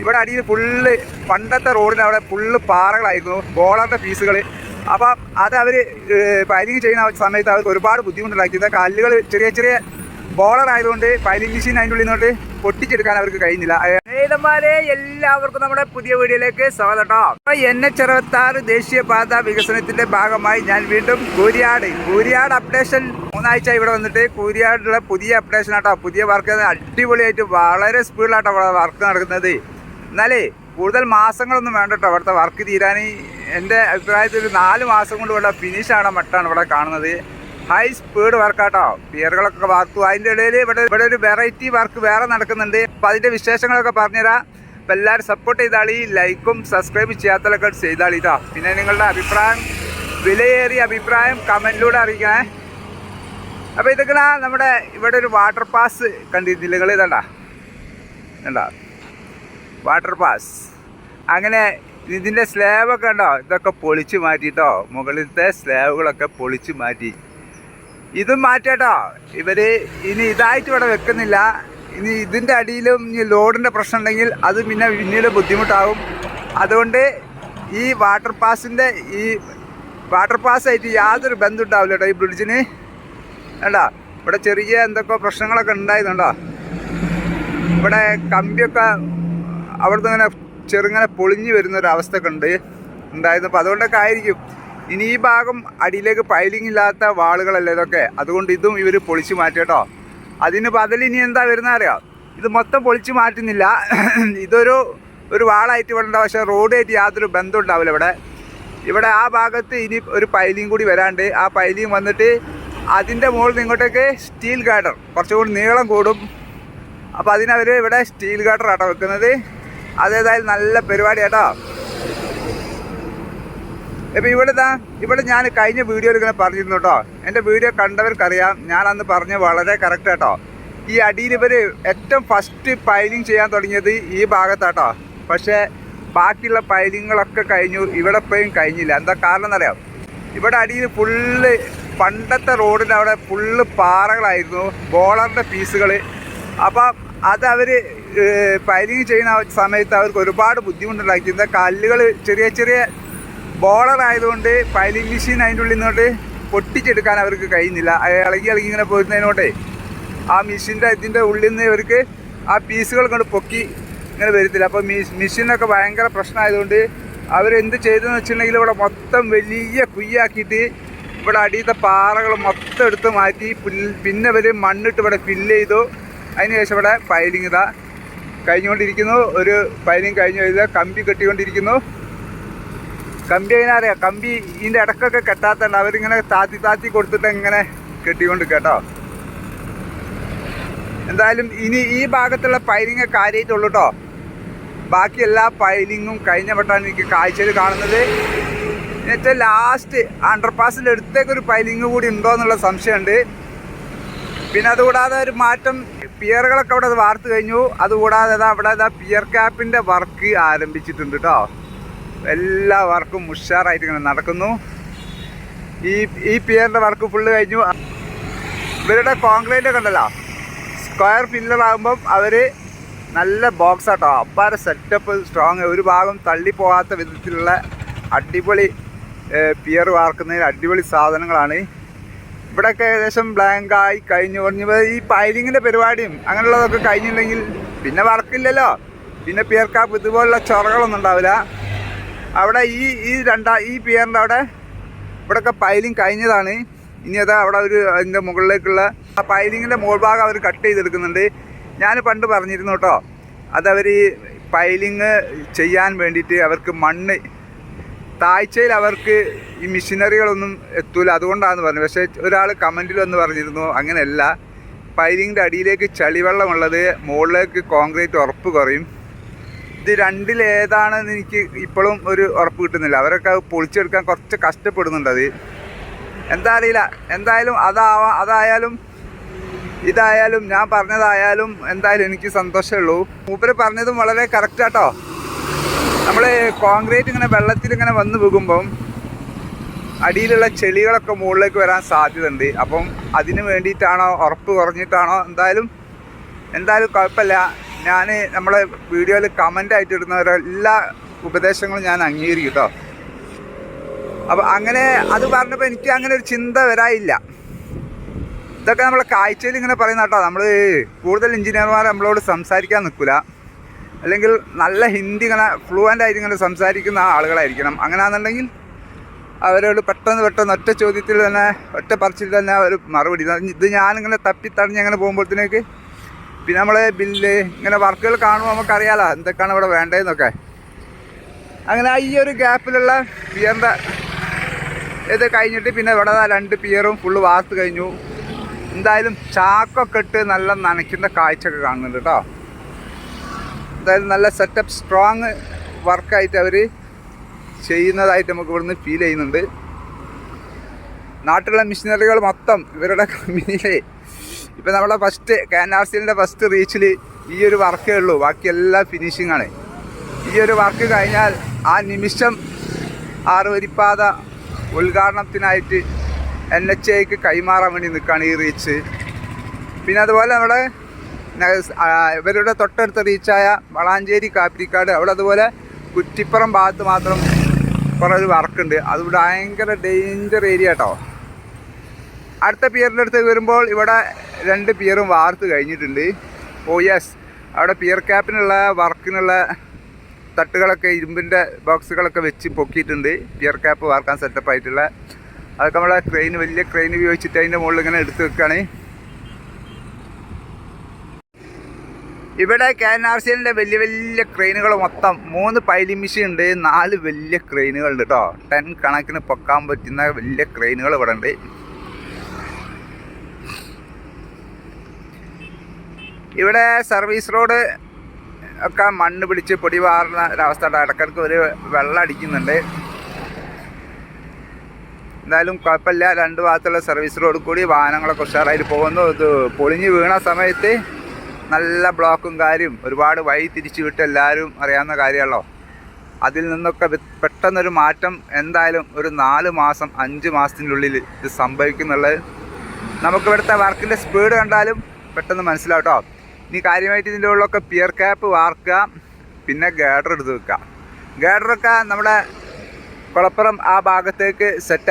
ഇവിടെ അടിയിൽ ഫുള്ള് പണ്ടത്തെ റോഡിന് അവിടെ ഫുള്ള് പാറകളായിരുന്നു ബോളറിന്റെ പീസുകൾ അപ്പം അത് അവർ പൈലിങ് ചെയ്യുന്ന സമയത്ത് അവർക്ക് ഒരുപാട് ബുദ്ധിമുട്ടുണ്ടാക്കിയത് കല്ലുകൾ ചെറിയ ചെറിയ ബോളർ ആയതുകൊണ്ട് പൈലിംഗ് മെഷീൻ അതിന്റെ ഉള്ളിൽ നിന്നോട്ട് പൊട്ടിച്ചെടുക്കാൻ അവർക്ക് കഴിഞ്ഞില്ല. ഏതന്മാരെ എല്ലാവർക്കും നമ്മുടെ പുതിയ വീഡിയോയിലേക്ക് സ്വാഗതം. എൻ എച്ച് അറുപത്താറ് ദേശീയപാത വികസനത്തിന്റെ ഭാഗമായി ഞാൻ വീണ്ടും കൂരിയാട് കൂരിയാട് അപ്ഡേഷൻ മൂന്നാഴ്ച ഇവിടെ വന്നിട്ട് കൂരിയാടുള്ള പുതിയ അപ്ഡേഷൻ ആട്ടോ. പുതിയ വർക്ക് അടിപൊളിയായിട്ട് വളരെ സ്പീഡിലാട്ടോ വർക്ക് നടക്കുന്നത്. എന്നാലേ കൂടുതൽ മാസങ്ങളൊന്നും വേണ്ട കേട്ടോ അവിടുത്തെ വർക്ക് തീരാൻ. എന്റെ അഭിപ്രായത്തിൽ ഒരു നാല് മാസം കൊണ്ട് ഇവിടെ ഫിനിഷാണ് മട്ടാണ് ഇവിടെ കാണുന്നത്? ഹൈ സ്പീഡ് വർക്കാട്ടോ പിയറുകളൊക്കെ വാർത്തു. അതിന്റെ ഇടയിൽ ഇവിടെ ഇവിടെ ഒരു വെറൈറ്റി വർക്ക് വേറെ നടക്കുന്നുണ്ട്. അപ്പം അതിന്റെ വിശേഷങ്ങളൊക്കെ പറഞ്ഞുതരാം. അപ്പം എല്ലാവരും സപ്പോർട്ട് ചെയ്താളി ലൈക്കും സബ്സ്ക്രൈബ് ചെയ്യാത്തതൊക്കെ ചെയ്താളി കേട്ടോ പിന്നെ നിങ്ങളുടെ അഭിപ്രായം വിലയേറിയ അഭിപ്രായം കമന്റിലൂടെ അറിയിക്കണേ. അപ്പോൾ ഇതൊക്കെ നമ്മുടെ ഇവിടെ ഒരു വാട്ടർ പാസ് കണ്ടിരുന്നില്ല? നിങ്ങൾ ഇതണ്ട? കണ്ടോ വാട്ടർ പാസ്. അങ്ങനെ ഇതിന്റെ സ്ലാബൊക്കെ ഉണ്ടോ ഇതൊക്കെ പൊളിച്ച് മാറ്റിട്ടോ. മുകളിലത്തെ സ്ലാബുകളൊക്കെ പൊളിച്ച് മാറ്റി. ഇതും മാറ്റട്ടോ. ഇവർ ഇനി ഇതായിട്ട് ഇവിടെ വെക്കുന്നില്ല. ഇനി ഇതിന്റെ അടിയിലും ഇനി ലോഡിന്റെ പ്രശ്നം ഉണ്ടെങ്കിൽ അത് പിന്നെ പിന്നീട് ബുദ്ധിമുട്ടാകും. അതുകൊണ്ട് ഈ വാട്ടർ പാസിന്റെ ഈ വാട്ടർ പാസ്സായിട്ട് യാതൊരു ബന്ധം ഉണ്ടാവില്ല കേട്ടോ ഈ ബ്രിഡ്ജിന്. വേണ്ട ഇവിടെ ചെറിയ എന്തൊക്കെ പ്രശ്നങ്ങളൊക്കെ ഉണ്ടായിരുന്നുണ്ടോ ഇവിടെ കമ്പിയൊക്കെ അവിടുന്ന് ഇങ്ങനെ ചെറുങ്ങനെ പൊളിഞ്ഞു വരുന്ന ഒരു അവസ്ഥയൊക്കെ ഉണ്ട് ഉണ്ടായിരുന്നു. അപ്പോൾ അതുകൊണ്ടൊക്കെ ആയിരിക്കും. ഇനി ഈ ഭാഗം അടിയിലേക്ക് പൈലിംഗ് ഇല്ലാത്ത വാളുകളല്ലേ ഇതൊക്കെ? അതുകൊണ്ട് ഇതും ഇവർ പൊളിച്ചു മാറ്റി കേട്ടോ. അതിന് ബദൽ ഇനി എന്താ വരുന്ന അറിയാം? ഇത് മൊത്തം പൊളിച്ചു മാറ്റുന്നില്ല. ഇതൊരു ഒരു വാളായിട്ട് ഇവിടെ ഉണ്ടാവും പക്ഷേ റോഡായിട്ട് യാതൊരു ബന്ധം ഉണ്ടാവില്ല ഇവിടെ. ഇവിടെ ആ ഭാഗത്ത് ഇനി ഒരു പൈലിംഗ് കൂടി വരാണ്ട്. ആ പൈലിംഗ് വന്നിട്ട് അതിന്റെ മുകളിൽ ഇങ്ങോട്ടേക്ക് സ്റ്റീൽ ഗാർഡർ കുറച്ചുകൂടി നീളം കൂടും. അപ്പോൾ അതിനവർ ഇവിടെ സ്റ്റീൽ ഗാർഡർ ആട്ടോ വെക്കുന്നത്. അതേതായാലും നല്ല പരിപാടി കേട്ടോ ഇപ്പം ഇവിടെ ഇതാ ഇവിടെ ഞാൻ കഴിഞ്ഞ വീഡിയോയിൽ ഇങ്ങനെ പറഞ്ഞിരുന്നു കേട്ടോ. എന്റെ വീഡിയോ കണ്ടവർക്കറിയാം. ഞാൻ അന്ന് പറഞ്ഞ വളരെ കറക്റ്റ് കേട്ടോ ഈ അടിയിൽ ഇവർ ഏറ്റവും ഫസ്റ്റ് പൈലിംഗ് ചെയ്യാൻ തുടങ്ങിയത് ഈ ഭാഗത്താട്ടോ. പക്ഷേ ബാക്കിയുള്ള പൈലിങ്ങുകളൊക്കെ കഴിഞ്ഞു. ഇവിടെ ഇപ്പോഴും കഴിഞ്ഞില്ല. എന്താ കാരണം എന്നറിയാം? ഇവിടെ അടിയിൽ ഫുള്ള് പണ്ടത്തെ റോഡിന്റെ അവിടെ ഫുള്ള് പാറകളായിരുന്നു. ബോളറിന്റെ പീസുകൾ അപ്പം അത് അവർ പൈലിംഗ് ചെയ്യുന്ന സമയത്ത് അവർക്ക് ഒരുപാട് ബുദ്ധിമുട്ടുണ്ടാക്കി. എന്താ കല്ലുകൾ ചെറിയ ചെറിയ ബോളർ ആയതുകൊണ്ട് പൈലിംഗ് മെഷീൻ അതിന്റെ ഉള്ളിൽ നിന്നോട്ട് പൊട്ടിച്ചെടുക്കാൻ അവർക്ക് കഴിയുന്നില്ല. ഇളകി ഇളകി ഇങ്ങനെ പോരുന്നതിനോടെ ആ മെഷീന്റെ ഇതിന്റെ ഉള്ളിൽ നിന്ന് ഇവർക്ക് ആ പീസുകൾ കൊണ്ട് പൊക്കി ഇങ്ങനെ വരത്തില്ല. അപ്പോൾ മെഷീനൊക്കെ ഭയങ്കര പ്രശ്നമായതുകൊണ്ട് അവരെന്ത് ചെയ്തെന്ന് വെച്ചിട്ടുണ്ടെങ്കിൽ ഇവിടെ മൊത്തം വലിയ കുയ്യാക്കിയിട്ട് ഇവിടെ അടിയത്തെ പാറകൾ മൊത്തം എടുത്ത് മാറ്റി പിന്നെ അവർ മണ്ണിട്ട് ഇവിടെ ഫില്ല് ചെയ്തു. അതിനുശേഷം ഇവിടെ പൈലിംഗ് ഇതാ. കഴിഞ്ഞുകൊണ്ടിരിക്കുന്നു. ഒരു പൈലിംഗ് കഴിഞ്ഞു ഇത് കമ്പി കെട്ടിക്കൊണ്ടിരിക്കുന്നു. കമ്പി അതിനെ കമ്പി ഇതിന്റെ ഇടക്കൊക്കെ കെട്ടാത്തണ്ട് അവരിങ്ങനെ താത്തി താത്തി കൊടുത്തിട്ട് ഇങ്ങനെ കെട്ടിക്കൊണ്ട് കേട്ടോ. എന്തായാലും ഇനി ഈ ഭാഗത്തുള്ള പൈലിംഗ് കാര്യമായിട്ടുള്ളൂ കേട്ടോ. ബാക്കി എല്ലാ പൈലിങ്ങും കഴിഞ്ഞ വട്ടമാണ് എനിക്ക് കാഴ്ചയിൽ കാണുന്നത്. എന്നുവെച്ചാൽ ലാസ്റ്റ് അണ്ടർപാസിന്റെ അടുത്തേക്ക് ഒരു കൂടി ഉണ്ടോ എന്നുള്ള സംശയമുണ്ട്. പിന്നെ അതുകൂടാതെ ഒരു മാറ്റം പിയറുകളൊക്കെ അവിടെ വാർത്ത് കഴിഞ്ഞു. അതുകൂടാതെ അവിടെ പിയർ ക്യാപ്പിന്റെ വർക്ക് ആരംഭിച്ചിട്ടുണ്ട് കേട്ടോ എല്ലാ വർക്കും ഉഷാറായിട്ട് ഇങ്ങനെ നടക്കുന്നു. ഈ ഈ പിയറിന്റെ വർക്ക് ഫുള്ള് കഴിഞ്ഞു. ഇവരുടെ കോൺക്രീറ്റ് ഒക്കെ ഉണ്ടല്ലോ സ്ക്വയർ പില്ലർ ആകുമ്പം അവർ നല്ല ബോക്സ് ആട്ടോ അപ്പാര സെറ്റപ്പ് സ്ട്രോങ് ഒരു ഭാഗം തള്ളി പോകാത്ത വിധത്തിലുള്ള അടിപൊളി പിയർ വാർക്കുന്നതിന് അടിപൊളി സാധനങ്ങളാണ്. ഇവിടെയൊക്കെ ഏകദേശം ബ്ലാങ്ക് ആയി കഴിഞ്ഞു. കുറഞ്ഞു ഈ പൈലിങ്ങിന്റെ പരിപാടിയും അങ്ങനെയുള്ളതൊക്കെ കഴിഞ്ഞില്ലെങ്കിൽ പിന്നെ വർക്കില്ലല്ലോ. പിന്നെ പിയർ കാപ്പ് ഇതുപോലുള്ള ചൊറകളൊന്നും ഉണ്ടാവില്ല. അവിടെ ഈ ഈ രണ്ടാ ഈ പിയറിന്റെ അവിടെ ഇവിടെയൊക്കെ പൈലിങ് കഴിഞ്ഞതാണ്. ഇനി അത് അവിടെ ഒരു അതിന്റെ മുകളിലേക്കുള്ള ആ പൈലിങ്ങിന്റെ മുകൾ ഭാഗം അവർ കട്ട് ചെയ്തെടുക്കുന്നുണ്ട്. ഞാൻ പണ്ട് പറഞ്ഞിരുന്നു കേട്ടോ. അതവർ പൈലിങ് ചെയ്യാൻ വേണ്ടിയിട്ട് അവർക്ക് മണ്ണ് താഴ്ചയിൽ അവർക്ക് ഈ മിഷനറികളൊന്നും എത്തൂല. അതുകൊണ്ടാണെന്ന് പറഞ്ഞു പക്ഷേ ഒരാൾ കമന്റിൽ വന്ന് പറഞ്ഞിരുന്നു അങ്ങനെയല്ല. പൈലിങ്ങിന്റെ അടിയിലേക്ക് ചളിവെള്ളമുള്ളത് മുകളിലേക്ക് കോൺക്രീറ്റ് ഉറപ്പ് കുറയും. ഇത് രണ്ടിലേതാണെന്ന് എനിക്ക് ഇപ്പോഴും ഒരു ഉറപ്പ് കിട്ടുന്നില്ല. അവരൊക്കെ പൊളിച്ചെടുക്കാൻ കുറച്ച് കഷ്ടപ്പെടുന്നുണ്ട് അത്. എന്താ അറിയില്ല. എന്തായാലും അതാവാ അതായാലും ഇതായാലും ഞാൻ പറഞ്ഞതായാലും എന്തായാലും എനിക്ക് സന്തോഷമുള്ളൂ മൂപ്പര് പറഞ്ഞതും വളരെ കറക്റ്റ് ആട്ടോ. നമ്മൾ കോൺക്രീറ്റ് ഇങ്ങനെ വെള്ളത്തിൽ ഇങ്ങനെ വന്ന് പോകുമ്പം അടിയിലുള്ള ചെളികളൊക്കെ മുകളിലേക്ക് വരാൻ സാധ്യതയുണ്ട്. അപ്പം അതിന് വേണ്ടിയിട്ടാണോ ഉറപ്പ് കുറഞ്ഞിട്ടാണോ? എന്തായാലും എന്തായാലും കുഴപ്പമില്ല. ഞാൻ നമ്മളെ വീഡിയോയിൽ കമന്റ് ആയിട്ട് ഇടുന്നവരെ എല്ലാ ഉപദേശങ്ങളും ഞാൻ അംഗീകരിക്കും കേട്ടോ. അപ്പം അങ്ങനെ അത് പറഞ്ഞപ്പോൾ എനിക്ക് അങ്ങനെ ഒരു ചിന്ത വരായില്ല ഇതൊക്കെ നമ്മളെ കാഴ്ചയിൽ ഇങ്ങനെ പറയുന്ന കേട്ടോ. നമ്മൾ കൂടുതൽ എഞ്ചിനീയർമാർ നമ്മളോട് സംസാരിക്കാൻ നിൽക്കില്ല അല്ലെങ്കിൽ നല്ല ഹിന്ദി ഇങ്ങനെ ഫ്ലുവന്റ് ആയിട്ട് ഇങ്ങനെ സംസാരിക്കുന്ന ആളുകളായിരിക്കണം. അങ്ങനെയാണെന്നുണ്ടെങ്കിൽ അവരോട് പെട്ടെന്ന് പെട്ടെന്ന് ഒറ്റ ചോദ്യത്തിൽ തന്നെ ഒറ്റ പറച്ചിൽ തന്നെ ഒരു മറുപടി ഇത് ഞാനിങ്ങനെ തപ്പിത്തടഞ്ഞ് അങ്ങനെ പോകുമ്പോഴത്തേക്ക് പിന്നെ നമ്മൾ ബില്ല് ഇങ്ങനെ വർക്കുകൾ കാണുമ്പോൾ നമുക്കറിയാലോ എന്തൊക്കെയാണ് ഇവിടെ വേണ്ടതെന്നൊക്കെ. അങ്ങനെ ഈ ഒരു ഗ്യാപ്പിലുള്ള പിയറിന്റെ ഇത് കഴിഞ്ഞിട്ട് പിന്നെ ഇവിടെ രണ്ട് പിയറും ഫുള്ള് വാർത്ത് കഴിഞ്ഞു. എന്തായാലും ചാക്കൊക്കെ ഇട്ട് നല്ല നനയ്ക്കുന്ന കാഴ്ചയൊക്കെ കാണുന്നുണ്ട് കേട്ടോ. എന്തായാലും നല്ല സെറ്റപ്പ് സ്ട്രോങ് വർക്കായിട്ട് അവർ ചെയ്യുന്നതായിട്ട് നമുക്ക് ഇവിടുന്ന് ഫീൽ ചെയ്യുന്നുണ്ട്. നാട്ടിലുള്ള മിഷനറികൾ മൊത്തം ഇവരുടെ കമ്പനിയിലെ ഇപ്പം നമ്മളെ ഫസ്റ്റ് കെ എൻ ആർ സിലിന്റെ ഫസ്റ്റ് റീച്ചിൽ ഈ ഒരു വർക്കേ ഉള്ളൂ. ബാക്കിയെല്ലാം ഫിനിഷിംഗ് ആണ്. ഈ ഒരു വർക്ക് കഴിഞ്ഞാൽ ആ നിമിഷം ആറുവരിപ്പാത ഉദ്ഘാടനത്തിനായിട്ട് എൻ എച്ച് ഐക്ക് കൈമാറാൻ വേണ്ടി നിൽക്കുകയാണ് ഈ റീച്ച് പിന്നെ അതുപോലെ നമ്മുടെ ഇവരുടെ തൊട്ടടുത്ത റീച്ചായ വളാഞ്ചേരി കാപ്പിരിക്കാട് അവിടെ അതുപോലെ കുറ്റിപ്പുറം ഭാഗത്ത് മാത്രം കുറേ വർക്കുണ്ട്. അത് ഭയങ്കര ഡേഞ്ചർ ഏരിയ കേട്ടോ അടുത്ത പിയറിന്റെ അടുത്ത് വരുമ്പോൾ ഇവിടെ രണ്ട് പിയറും വാർത്ത് കഴിഞ്ഞിട്ടുണ്ട്. ഓ യെസ് അവിടെ പിയർ ക്യാപ്പിനുള്ള വർക്കിനുള്ള തട്ടുകളൊക്കെ ഇരുമ്പിന്റെ ബോക്സുകളൊക്കെ വെച്ച് പൊക്കിയിട്ടുണ്ട്. പിയർ ക്യാപ്പ് വാർക്കാൻ സെറ്റപ്പ് ആയിട്ടുള്ള. അതൊക്കെ നമ്മളെ ക്രെയിൻ വലിയ ക്രെയിൻ ഉപയോഗിച്ചിട്ട് അതിന്റെ മുകളിൽ ഇങ്ങനെ എടുത്ത് വെക്കുകയാണ് ഇവിടെ കെ എൻ ആർ സി എല്ലിന്റെ വലിയ വലിയ ക്രെയിനുകൾ മൊത്തം മൂന്ന് പൈലി മെഷീൻ ഉണ്ട് നാല് വലിയ ക്രെയിനുകൾ ഉണ്ട് കേട്ടോ ടെൻ കണക്കിന് പൊക്കാൻ പറ്റുന്ന വലിയ ക്രെയിനുകൾ ഇവിടെ ഉണ്ട്. ഇവിടെ സർവീസ് റോഡ് ഒക്കെ മണ്ണ് പിടിച്ച് പൊടി വാറുന്ന ഒരവസ്ഥ ഇടക്കിടക്ക് ഒരു വെള്ളം അടിക്കുന്നുണ്ട്. എന്തായാലും കുഴപ്പമില്ല. രണ്ട് ഭാഗത്തുള്ള സർവീസ് റോഡ് കൂടി വാഹനങ്ങളൊക്കെ ഉഷാറായിട്ട് പോകുന്നു. ഇത് പൊളിഞ്ഞ് വീണ സമയത്ത് നല്ല ബ്ലോക്കും കാര്യം ഒരുപാട് വഴി തിരിച്ചു വിട്ട് എല്ലാവരും അറിയാവുന്ന കാര്യമാണല്ലോ. അതിൽ നിന്നൊക്കെ പെട്ടെന്നൊരു മാറ്റം എന്തായാലും ഒരു നാല് മാസം അഞ്ച് മാസത്തിനുള്ളിൽ ഇത് സംഭവിക്കുന്നുള്ളത്. നമുക്ക് ഇവിടുത്തെ വർക്കിന്റെ സ്പീഡ് കണ്ടാലും പെട്ടെന്ന് മനസ്സിലാവും കേട്ടോ ഇനി കാര്യമായിട്ട് ഇതിന്റെ ഉള്ളിലൊക്കെ പിയർ ക്യാപ്പ് വാർക്കുക പിന്നെ ഗേഡർ എടുത്ത് വെക്കുക. ഗേഡറൊക്കെ നമ്മുടെ കുളപ്പുറം ആ ഭാഗത്തേക്ക് സെറ്റ്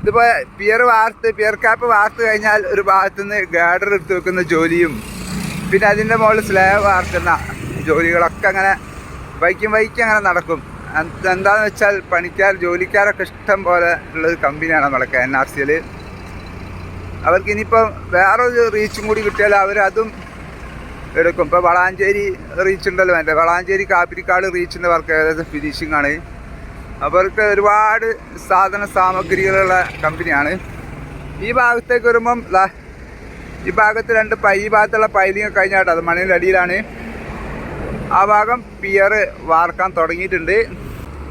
ഇതിപ്പോൾ പിയർ വാർത്ത് പിയർ കാപ്പ് വാർത്ത് കഴിഞ്ഞാൽ ഒരു ഭാഗത്തു നിന്ന് ഗാഡർ എടുത്ത് വെക്കുന്ന ജോലിയും പിന്നെ അതിന്റെ മുകളിൽ സ്ലാബ് വാർക്കുന്ന ജോലികളൊക്കെ അങ്ങനെ വൈക്കും വൈക്കും അങ്ങനെ നടക്കും. എന്ത് എന്താണെന്ന് വെച്ചാൽ പണിക്കാർ ജോലിക്കാരൊക്കെ ഇഷ്ടം പോലെ ഉള്ളൊരു കമ്പനിയാണ് നമ്മളെ കെ എൻ ആർ സിയിൽ അവർക്ക് ഇനിയിപ്പം വേറൊരു റീച്ചും കൂടി കിട്ടിയാൽ അവരതും എടുക്കും. ഇപ്പോൾ വളാഞ്ചേരി റീച്ച് ഉണ്ടല്ലോ എന്റെ വളാഞ്ചേരി കാപ്പിരിക്കാട് റീച്ചിന്റെ വർക്ക് ഏകദേശം ഫിനിഷിംഗ് ആണ്. അവർക്ക് ഒരുപാട് സാധന സാമഗ്രികളുള്ള കമ്പനിയാണ്. ഈ ഭാഗത്തേക്ക് വരുമ്പം ഈ ഭാഗത്ത് രണ്ട് പൈ ഈ ഭാഗത്തുള്ള പൈലിങ് കഴിഞ്ഞാട്ടോ അത് മണ്ണിന്റെ അടിയിലാണ്. ആ ഭാഗം പിയർ വാർക്കാൻ തുടങ്ങിയിട്ടുണ്ട്.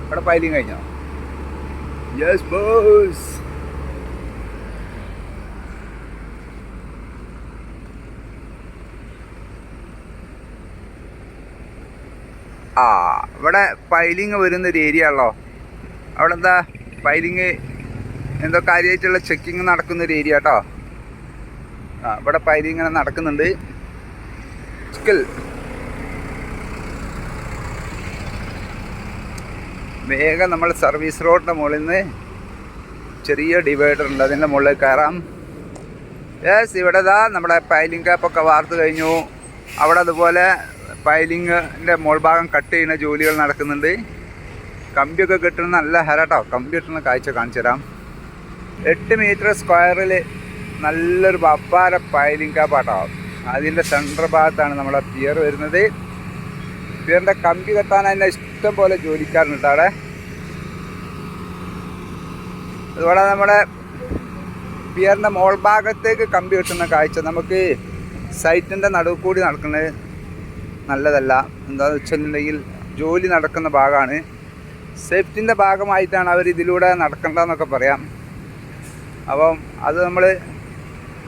അവിടെ പൈലിങ് കഴിഞ്ഞോ? യെസ് ബോസ് ആ ഇവിടെ പൈലിങ് വരുന്നൊരു ഏരിയ ആണല്ലോ. അവിടെ എന്താ പൈലിങ് എന്തോ കാര്യമായിട്ടുള്ള ചെക്കിങ് നടക്കുന്ന ഒരു ഏരിയ കേട്ടോ ആ ഇവിടെ പൈലിങ് ഇങ്ങനെ നടക്കുന്നുണ്ട്. വേഗം നമ്മൾ സർവീസ് റോഡിന്റെ മുകളിൽ നിന്ന് ചെറിയ ഡിവൈഡർ ഉണ്ട് അതിന്റെ മുകളിൽ കയറാം. യെസ് ഇവിടെ ഇതാ നമ്മുടെ പൈലിംഗ് ക്യാപ്പൊക്കെ വാർത്ത് കഴിഞ്ഞു. അവിടെ അതുപോലെ പൈലിങ്ങിന്റെ മുൾഭാഗം കട്ട് ചെയ്യുന്ന ജോലികൾ നടക്കുന്നുണ്ട്. കമ്പിയൊക്കെ കിട്ടുന്ന നല്ല ഹരട്ടോ. കമ്പി കിട്ടുന്ന കാഴ്ച കാണിച്ചു തരാം. എട്ട് മീറ്റർ സ്ക്വയറിൽ നല്ലൊരു ബപ്പാര പൈലിംഗ് കാപ്പാട്ടോ അതിന്റെ സെന്റർ ഭാഗത്താണ് നമ്മളെ പിയർ വരുന്നത്. പിയറിന്റെ കമ്പി കെട്ടാൻ തന്നെ ഇഷ്ടം പോലെ ജോലിക്കാരുണ്ട് അവിടെ. അതുപോലെ നമ്മുടെ പിയറിന്റെ മോൾ ഭാഗത്തേക്ക് കമ്പി കിട്ടുന്ന കാഴ്ച. നമുക്ക് സൈറ്റിന്റെ നടുവ് കൂടി നടക്കുന്നത് നല്ലതല്ല. എന്താണെന്ന് വെച്ചിട്ടുണ്ടെങ്കിൽ ജോലി നടക്കുന്ന ഭാഗമാണ്. സേഫ്റ്റിന്റെ ഭാഗമായിട്ടാണ് അവർ ഇതിലൂടെ നടക്കേണ്ടതെന്നൊക്കെ പറയാം. അപ്പം അത് നമ്മൾ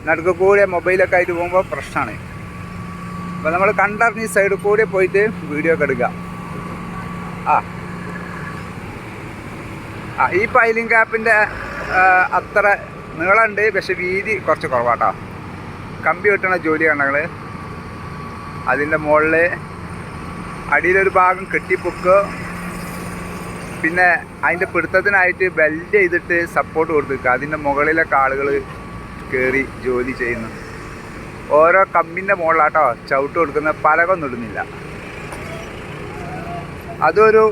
നടുക്ക് കൂടിയ മൊബൈലൊക്കെ ആയിട്ട് പോകുമ്പോൾ പ്രശ്നമാണ്. അപ്പോൾ നമ്മൾ കണ്ടറിഞ്ഞ് സൈഡിൽ കൂടി പോയിട്ട് വീഡിയോ ഒക്കെ എടുക്കുക. ആ. ആ ഈ പൈലിംഗ് ക്യാപ്പിന്റെ അത്ര നീളമുണ്ട് പക്ഷെ വീതി കുറച്ച് കുറവാട്ടോ. കമ്പി വെട്ടണ ജോലിയാണ് ഞങ്ങൾ. അതിന്റെ മുകളിൽ അടിയിലൊരു ഭാഗം കെട്ടിപ്പൊക്കുക. പിന്നെ അതിന്റെ പിടുത്തത്തിനായിട്ട് ബെൽറ്റ് ചെയ്തിട്ട് സപ്പോർട്ട് കൊടുത്തിരിക്കുക അതിന്റെ മുകളിലെ ആളുകൾ കയറി ജോലി ചെയ്യുന്നു. ഓരോ കമ്പിന്റെ മുകളിലാട്ടോ ചവിട്ട് കൊടുക്കുന്ന പലകൊന്നും ഇടുന്നില്ല. അതൊരു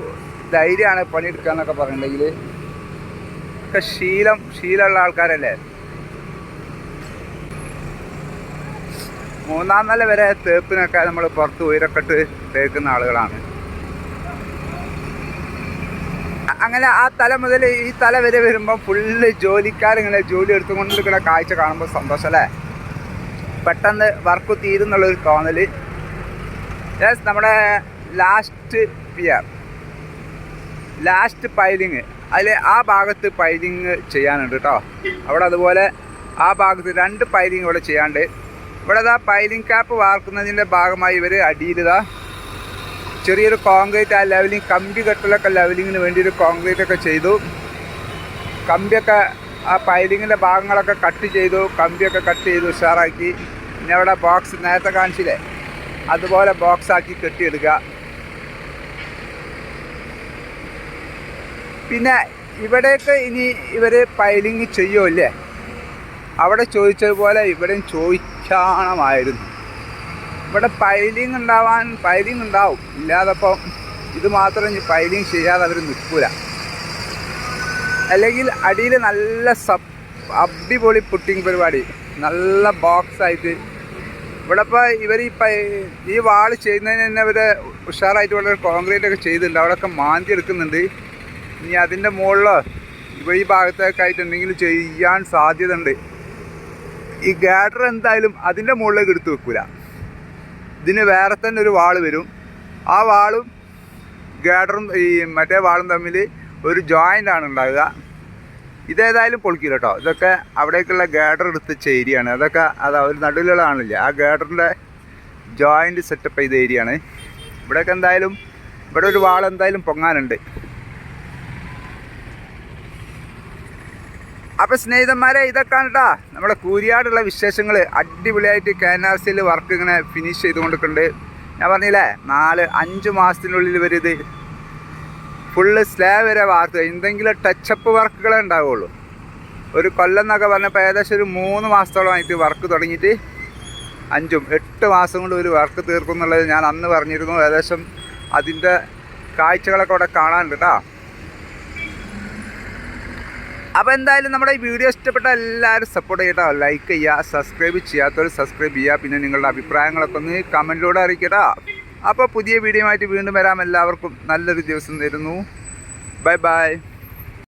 ധൈര്യമാണ് പണിയെടുക്കുക എന്നൊക്കെ പറഞ്ഞിട്ടുണ്ടെങ്കിൽ ഒക്കെ ശീലം ശീലമുള്ള ആൾക്കാരല്ലേ? മൂന്നാം നില വരെ തേപ്പിനൊക്കെ നമ്മൾ പുറത്ത് ഉയരക്കെട്ട് തേക്കുന്ന ആളുകളാണ്. അങ്ങനെ ആ തല മുതൽ ഈ തല വരെ വരുമ്പോൾ ഫുള്ള് ജോലിക്കാരിങ്ങനെ ജോലി എടുത്തുകൊണ്ടിരിക്കുന്ന കാഴ്ച കാണുമ്പോൾ സന്തോഷം അല്ലേ പെട്ടെന്ന് വർക്ക് തീരുന്നുള്ളൊരു തോന്നൽ യെസ് നമ്മുടെ ലാസ്റ്റ് പിയർ ലാസ്റ്റ് പൈലിങ് അതിൽ ആ ഭാഗത്ത് പൈലിങ് ചെയ്യാനുണ്ട് കേട്ടോ അവിടെ അതുപോലെ ആ ഭാഗത്ത് രണ്ട് പൈലിങ് ഇവിടെ ചെയ്യാണ്ട്. ഇവിടെ ഇതാ പൈലിങ് ക്യാപ്പ് വാർക്കുന്നതിന്റെ ഭാഗമായി ഇവർ അടിയിലിതാ ചെറിയൊരു കോൺക്രീറ്റ് ആ ലെവലിംഗ് കമ്പി കെട്ടലൊക്കെ ലെവലിങ്ങിന് വേണ്ടി ഒരു കോൺക്രീറ്റ് ഒക്കെ ചെയ്തു. കമ്പിയൊക്കെ ആ പൈലിങ്ങിന്റെ ഭാഗങ്ങളൊക്കെ കട്ട് ചെയ്തു കമ്പിയൊക്കെ കട്ട് ചെയ്തു ഉഷാറാക്കി. പിന്നെ അവിടെ ബോക്സ് നേരത്തെ കാണിച്ചില്ലേ? അതുപോലെ ബോക്സ് ആക്കി കെട്ടിയെടുക്കുക. പിന്നെ ഇവിടെയൊക്കെ ഇനി ഇവർ പൈലിങ് ചെയ്യുമല്ലേ അവിടെ ചോദിച്ചതുപോലെ ഇവിടെയും ചോദിക്കണമായിരുന്നു. ഇവിടെ പൈലിംഗ് ഉണ്ടാവാൻ പൈലിംഗ് ഉണ്ടാവും. ഇല്ലാതപ്പം ഇത് മാത്രം പൈലിംഗ് ചെയ്യാതെ അവർ നിൽക്കൂല. അല്ലെങ്കിൽ അടിയിൽ നല്ല സബ് അടിപൊളി പുട്ടിങ് പരിപാടി. നല്ല ബോക്സ് ആയിട്ട്. ഇവിടെ ഇപ്പോൾ ഇവർ ഈ ഈ വാൾ ചെയ്യുന്നതിന് തന്നെ ഇവർ ഉഷാറായിട്ട് വളരെ കോൺക്രീറ്റ് ഒക്കെ ചെയ്തിട്ടുണ്ട്. അവിടെയൊക്കെ മാന്തി എടുക്കുന്നുണ്ട്. ഇനി അതിന്റെ മുകളിലോ ഇപ്പോൾ ഈ ഭാഗത്തൊക്കെ ആയിട്ട് എന്തെങ്കിലും ചെയ്യാൻ സാധ്യത ഉണ്ട് ഈ ഗാഡർ എന്തായാലും അതിന്റെ മുകളിലേക്ക് എടുത്തു വെക്കൂല. ഇതിന് വേറെ തന്നെ ഒരു വാൾ വരും. ആ വാളും ഗാഡറും ഈ മറ്റേ വാളും തമ്മിൽ ഒരു ജോയിന്റ് ആണ് ഉണ്ടാകുക ഇതേതായാലും പൊളിക്കില്ല കേട്ടോ ഇതൊക്കെ അവിടേക്കുള്ള ഗാഡർ എടുത്ത ഏരിയയാണ് അതൊക്കെ അത് ഒരു നടുവിലുള്ളതാണില്ല ആ ഗാഡറിന്റെ ജോയിന്റ് സെറ്റപ്പ് ചെയ്ത ഏരിയയാണ് ഇവിടെയൊക്കെ എന്തായാലും ഇവിടെ ഒരു വാൾ എന്തായാലും പൊങ്ങാനുണ്ട്. അപ്പോൾ സ്നേഹിതന്മാരെ ഇതൊക്കെയാണ് കേട്ടോ നമ്മുടെ കൂരിയാടുള്ള വിശേഷങ്ങൾ അടിപൊളിയായിട്ട് കെ എൻ ആർ സിയിൽ വർക്ക് ഇങ്ങനെ ഫിനിഷ് ചെയ്തുകൊണ്ടിരിക്കുന്നുണ്ട്. ഞാൻ പറഞ്ഞില്ലേ നാല് അഞ്ച് മാസത്തിനുള്ളിൽ വരിത് ഫുള്ള് സ്ലാബ് വരെ വാർത്ത്. എന്തെങ്കിലും ടച്ചപ്പ് വർക്കുകളേ ഉണ്ടാവുള്ളൂ. ഒരു കൊല്ലം എന്നൊക്കെ പറഞ്ഞപ്പോൾ ഏകദേശം ഒരു മൂന്ന് മാസത്തോളമായിട്ട് വർക്ക് തുടങ്ങിയിട്ട് അഞ്ചും എട്ട് മാസം കൊണ്ട് ഒരു വർക്ക് തീർക്കും എന്നുള്ളത് ഞാൻ അന്ന് പറഞ്ഞിരുന്നു. ഏകദേശം അതിന്റെ കാഴ്ചകളൊക്കെ അവിടെ കാണാനുണ്ട് കേട്ടോ അപ്പോൾ എന്തായാലും നമ്മുടെ ഈ വീഡിയോ ഇഷ്ടപ്പെട്ട എല്ലാവരും സപ്പോർട്ട് ചെയ്യട്ടോ. ലൈക്ക് ചെയ്യുക സബ്സ്ക്രൈബ് ചെയ്യാത്തവർ സബ്സ്ക്രൈബ് ചെയ്യുക. പിന്നെ നിങ്ങളുടെ അഭിപ്രായങ്ങളൊക്കെ ഒന്ന് കമന്റിലൂടെ അറിയിക്കട്ടോ. അപ്പോൾ പുതിയ വീഡിയോ ആയിട്ട് വീണ്ടും വരാം. എല്ലാവർക്കും നല്ലൊരു ദിവസം തരുന്നു. Bye bye